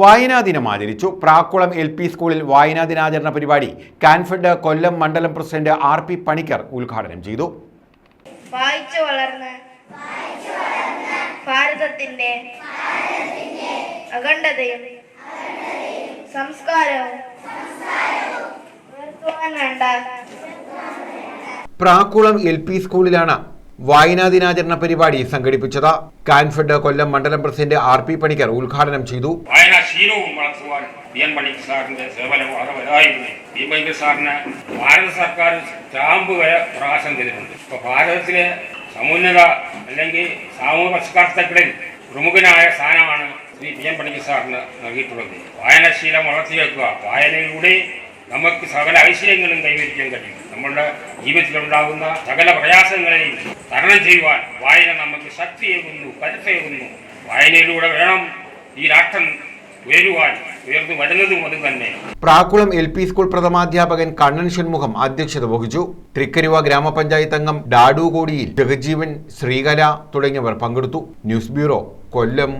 വായനാ ദിനം ആചരിച്ചു. പ്രാക്കുളം എൽ പി സ്കൂളിൽ വായനാ ദിനാചരണ പരിപാടി. കാൻഫെഡ് കൊല്ലം മണ്ഡലം പ്രസിഡന്റ് ആർ പി പണിക്കർ ഉദ്ഘാടനം ചെയ്തു. വായിച്ചു വളർന്ന് ഭാരതത്തിന്റെ അഖണ്ഡതയും സംസ്കാരവും പ്രാക്കുളം എൽ പി സ്കൂളിലാണ് വായനാ ദിനാചരണ പരിപാടി സംഘടിപ്പിച്ചത്. കാൻഫെഡ് കൊല്ലം മണ്ഡലം പ്രസിഡന്റ് ആർ പി പണിക്കർ ഉദ്ഘാടനം ചെയ്തു. വായനാശീലവും വളർത്തുവാൻ ബി എൻ മണിക് സാറിന്റെ സേവനം വളരെ വലുതായിരുന്നു എം മണിക് സാറിന് ഭാരത സർക്കാർ സ്റ്റാമ്പ് വരെ പ്രകാശനം ചെയ്തിട്ടുണ്ട്. ഇപ്പൊ ഭാരതത്തിലെ സമുന്നത അല്ലെങ്കിൽ സാമൂഹ്യ പരിഷ്കർത്താക്കളിൽ പ്രമുഖനായ സ്ഥാനമാണ് ശ്രീ പി എൻ പണിക്ക് സാറിന് നൽകിയിട്ടുള്ളത്. വായനാശീലം വളർത്തിവെക്കുക വായനയിലൂടെ നമുക്ക് സകല ഐശ്വര്യങ്ങളും കൈവരിക്കാൻ കഴിയും. നമ്മളുടെ ജീവിതത്തിലുണ്ടാകുന്ന സകല പ്രയാസങ്ങളെയും തരണം ചെയ്യുവാൻ വായന നമുക്ക് ശക്തിയേകുന്നു കരുത്തേകുന്നു വായനയിലൂടെ വേണം ഈ രാഷ്ട്രം പ്രാക്കുളം എൽ പി സ്കൂൾ പ്രഥമാധ്യാപകൻ കണ്ണൻ ഷൺമുഖം അധ്യക്ഷത വഹിച്ചു. തൃക്കരുവ ഗ്രാമപഞ്ചായത്ത് അംഗം ഡാഡുകോടിയിൽ ജഗജ്ജീവൻ ശ്രീകല തുടങ്ങിയവർ പങ്കെടുത്തു. News bureau Kollam.